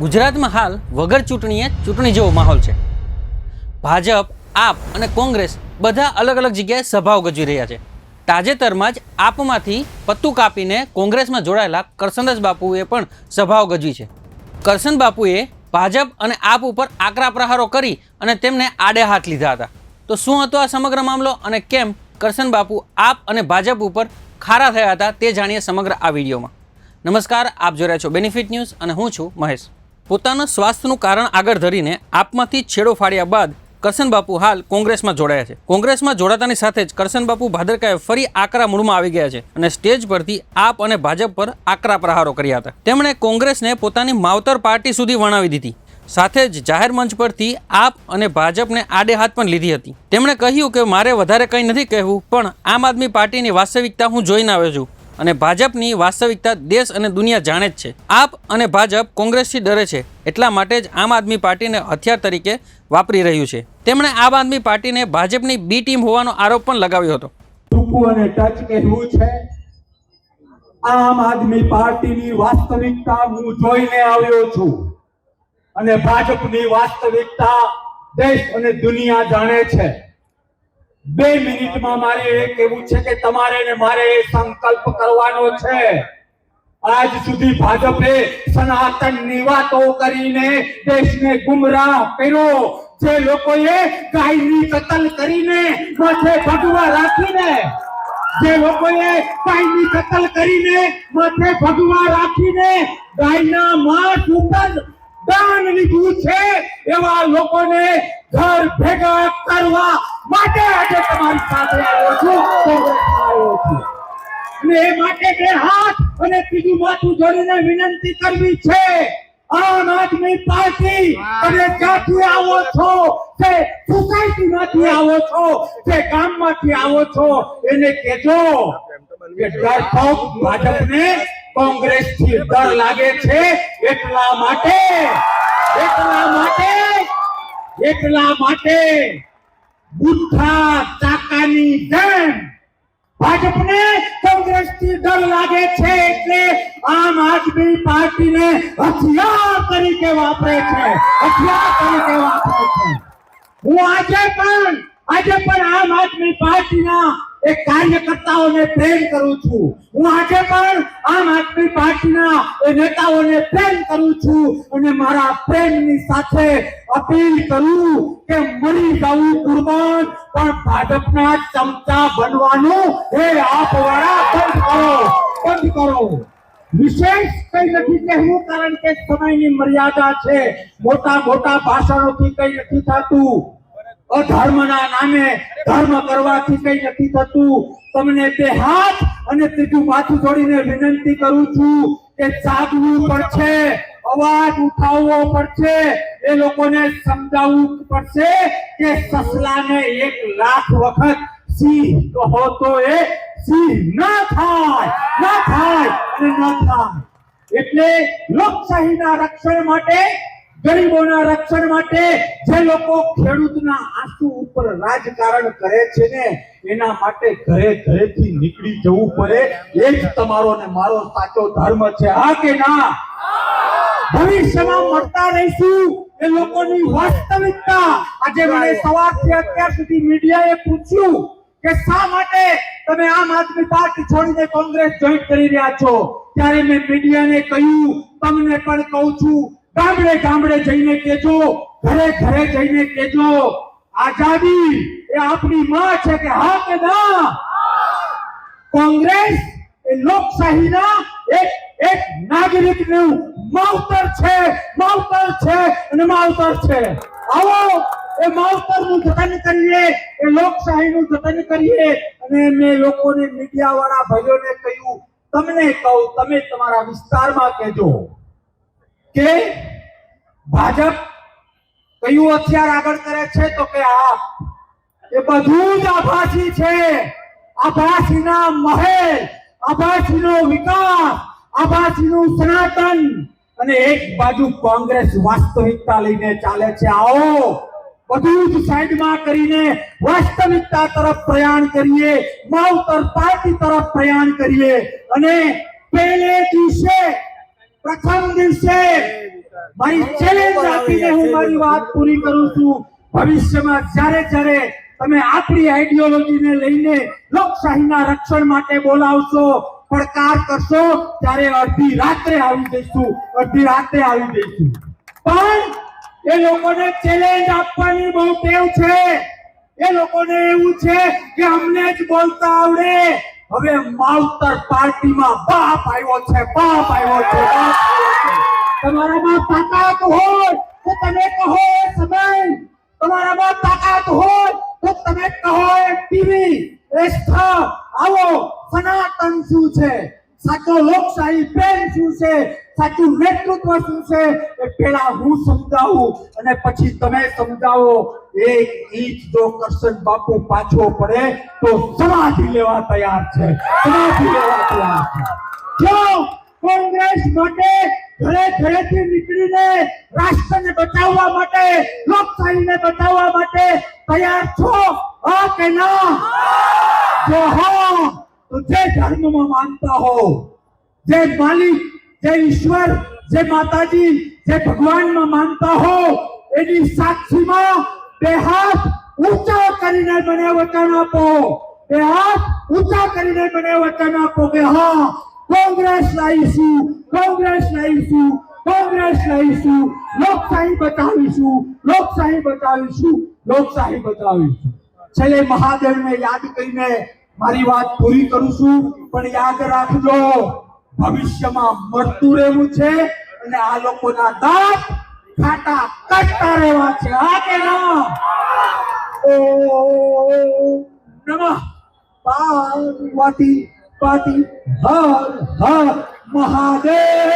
ગુજરાતમાં હાલ વગર ચૂંટણીએ ચૂંટણી જેવો માહોલ છે. ભાજપ, આપ અને કોંગ્રેસ બધા અલગ અલગ જગ્યાએ સભાઓ ગજવી રહ્યા છે. તાજેતરમાં જ આપમાંથી પત્તું કાપીને કોંગ્રેસમાં જોડાયેલા કરસનદાસ બાપુએ પણ સભાઓ ગજવી છે. કરસન બાપુએ ભાજપ અને આપ ઉપર આકરા પ્રહારો કરી અને તેમને આડે હાથ લીધા હતા. તો શું હતો આ સમગ્ર મામલો અને કેમ કરસન બાપુ આપ અને ભાજપ ઉપર ખારા થયા હતા તે જાણીએ સમગ્ર આ વિડીયોમાં. નમસ્કાર, આપ જોઈ રહ્યા છો બેનિફિટ ન્યૂઝ અને હું છું મહેશ. પોતાના સ્વાસ્થ્યનું કારણ આગળ ધરીને આપમાંથી છેડો ફાડ્યા બાદ કરશન બાપુ હાલ કોંગ્રેસમાં જોડાયા છે. કોંગ્રેસમાં જોડાતાની સાથે જ કરશન બાપુ ભાદરકાએ ફરી આકરા મૂળમાં આવી ગયા છે અને સ્ટેજ પરથી આપ અને ભાજપ પર આકરા પ્રહારો કર્યા હતા. તેમણે કોંગ્રેસને પોતાની માવતર પાર્ટી સુધી વણાવી દીધી. સાથે જ જાહેર મંચ પરથી આપ અને ભાજપને આડે હાથ પણ લીધી હતી. તેમણે કહ્યું કે મારે વધારે કંઈ નથી કહેવું, પણ આમ આદમી પાર્ટીની વાસ્તવિકતા હું જોઈને આવ્યો છું. અને ભાજપની વાસ્તવિકતા દેશ અને દુનિયા જાણે જ છે. આપ અને ભાજપ કોંગ્રેસથી ડરે છે, એટલા માટે જ આમ આદમી પાર્ટીને હથિયાર તરીકે વાપરી રહ્યું છે. તેમણે આમ આદમી પાર્ટીને ભાજપની બી ટીમ હોવાનો આરોપ પણ લગાવ્યો હતો. ટૂંકું અને ટચ કહેવું છે, આમ આદમી પાર્ટીની વાસ્તવિકતા હું જોઈને આવ્યો છું. અને ભાજપની વાસ્તવિકતા દેશ અને દુનિયા જાણે છે. બે મિનિટમાં મારે એ કહેવું છે કે તમારે ને મારે એ સંકલ્પ કરવાનો છે. આજ સુધી ભાજપે સનાતનની વાતો કરીને દેશને ગુમરાહ કર્યો. જે લોકોએ ગાયની કતલ કરીને માથે ભગવા રાખીને, જે લોકોએ ગાયની કતલ કરીને માથે ભગવા રાખીને ગાયના માંસ ઉપર દાન લીધું છે, એવા લોકોને ઘર ભેગા કરવા માટે આજે તમારી સાથે આવ્યો છું. આવ્યો છું અને એ માટે બે હાથ અને ત્રીજું માથું જોડીને વિનંતી કરવી છે. આમ આદમી પાર્ટી અને ક્યાંથી આવો છો તે સોસાયટી માંથી આવો છો તે ગામમાંથી આવો છો એને કેજો કે ડરપોક ભાજપને કોંગ્રેસથી ડર લાગે છે. એટલા માટે એટલા માટે એટલા માટે બુદ્ધા ચાકાની જેમ ભાજપને કોંગ્રેસથી ડર લાગે છે એટલે આમ આદમી પાર્ટીને હથિયાર તરીકે વાપરે છે, હથિયાર તરીકે વાપરે છે. હું આજે પણ આજે પણ આમ આદમી પાર્ટીના એક કાર્યકર્તાઓને પ્રેમ કરું છું. હું આજે પણ આમ આદમી પાર્ટીના એ નેતાઓને પ્રેમ કરું છું અને મારા પ્રેમની સાથે અપીલ કરું કે મરી જવું કુરબાન, પણ ભાજપના ચમચા બનવાનું એ આપવાળા બંધ કરો બંધ કરો. વિશેષ કઈ નથી કહેવું, કારણ કે સમયની મર્યાદા છે. મોટા મોટા ભાષણોથી કઈ નથી થતું. અધર્મના નામે ધર્મ કરવાથી કઈ નથી થતું. તમને બે હાથ અને ત્રીજું માથું જોડીને વિનંતી કરું છું કે જાગવું પડશે અવાજ ઉઠાવવો પડશે એ લોકોને સમજાવવું પડશે કે સસલાને એક લાખ વખત સિંહ કહો તો એ સિંહ ના થાય ના થાય અને ના થાય. એટલે લોકશાહીના રક્ષણ માટે ગરીબોના રક્ષણ માટે જે લોકો ખેડૂતના આંસુ ઉપર રાજકારણ કરે છે ને એના માટે ઘરે ઘરેથી નીકળી જવું પડે. એ જ તમારો ને મારો સાચો ધર્મ છે. હા કે ના? ભવિષ્યમાં મળતા રહીશું. એ લોકોની વાસ્તવિકતા. આજે મને સવારથી અત્યાર સુધી મીડિયાએ પૂછ્યું કે શા માટે તમે આમ આદમી પાર્ટી છોડીને કોંગ્રેસ જોઈન કરી રહ્યા છો? ત્યારે મેં મીડિયાને કહ્યું તમને પણ કહું છું ગામડે ગામડે જઈને કેજો ઘરે ઘરે જઈને કેજો આઝાદી એ આપણી માં છે કે હા કે ના? કોંગ્રેસ એ લોકશાહીના એક એક નાગરિકનું માવતર છે માવતર છે અને માવતર છે. આવો, એ માવતરનું જતન કરીએ, એ લોકશાહીનું જતન કરીએ. અને મેં લોકોને મીડિયા વાળા ભાઈઓને કહ્યું, તમને કહું, તમે તમારા વિસ્તારમાં કહેજો. કે ભાજપ કયું હથિયાર આગળ કરે છે તો કે આ? એ બધું જ આભાસી છે. આભાસીના મહેલ, આભાસીનો વિકાસ, આભાસીનું સનાતન. અને એક બાજુ કોંગ્રેસ વાસ્તવિકતા લઈને ચાલે છે. આવો, બધું જ સાઈડમાં કરીને વાસ્તવિકતા તરફ પ્રયાણ કરીએ, માવતર પાર્ટી તરફ પ્રયાણ કરીએ. અને પહેલે દિવસે પ્રથમ દિવસે મારી ચેલેન્જ આપીને હું મારી વાત પૂરી કરું છું. ભવિષ્યમાં જ્યારે જ્યારે તમે આપણી આઈડિયોલોજીને લઈને લોકશાહીના રક્ષણ માટે બોલાવશો, પડકાર કરશો, ત્યારે અડધી રાત્રે આવી જઈશું, અડધી રાત્રે આવી જઈશું. પણ એ લોકોને ચેલેન્જ આપવાની બહુ ટેવ છે. એ લોકોને એવું છે કે અમને જ બોલતા આવડે. હવે માવતર પાર્ટીમાં બાપ આવ્યો છે, બાપ આવ્યો છે તમારામાં તાકાત હોય તો તમે કહો સમય. તમારામાં તાકાત હોય તો તમે કહો ટીવી. આવો, સનાતન શું છે? સાચો લોકશાહી પ્રેમ શું છે? સાચું નેતૃત્વ શું છે? એ પેલા હું સમજાવું અને પછી તમે સમજાવો. એક ઈચ જો કરશન બાપુ પાછો પડે તો સમાધિ લેવા તૈયાર છે. સમાધિ લેવા તૈયાર છે. જો કોંગ્રેસ માટે ઘરે ઘરેથી નીકળીને રાષ્ટ્રને બચાવવા માટે, લોકશાહીને બચાવવા માટે તૈયાર છો? હા કે ના? જો હો તો જે ધર્મમાં માનતા હો જે માલિક જે ઈશ્વર જે માતાજી જે ભગવાનમાં માનતા હો એની સાક્ષીમાં બે હાથ ઊંચા કરીને મને વચન આપો બે હાથ ઊંચા કરીને મને વચન આપો કે હા કોંગ્રેસ લાવીશું કોંગ્રેસ લાવીશું કોંગ્રેસ લાવીશું લોકશાહી બચાવીશું લોકશાહી બચાવીશું લોકશાહી બચાવીશું છેલ્લે મહાદેવને યાદ કરીને મારી વાત પૂરી કરું છું, પણ યાદ રાખજો, ભવિષ્યમાં મળતું રહેવું છે અને આ લોકોના દાંત ખાટા કટતા રહેવા છે. હા કે ના? ઓ, નમઃ. પાર્વતી પાટી હર હર, મહાદેવ.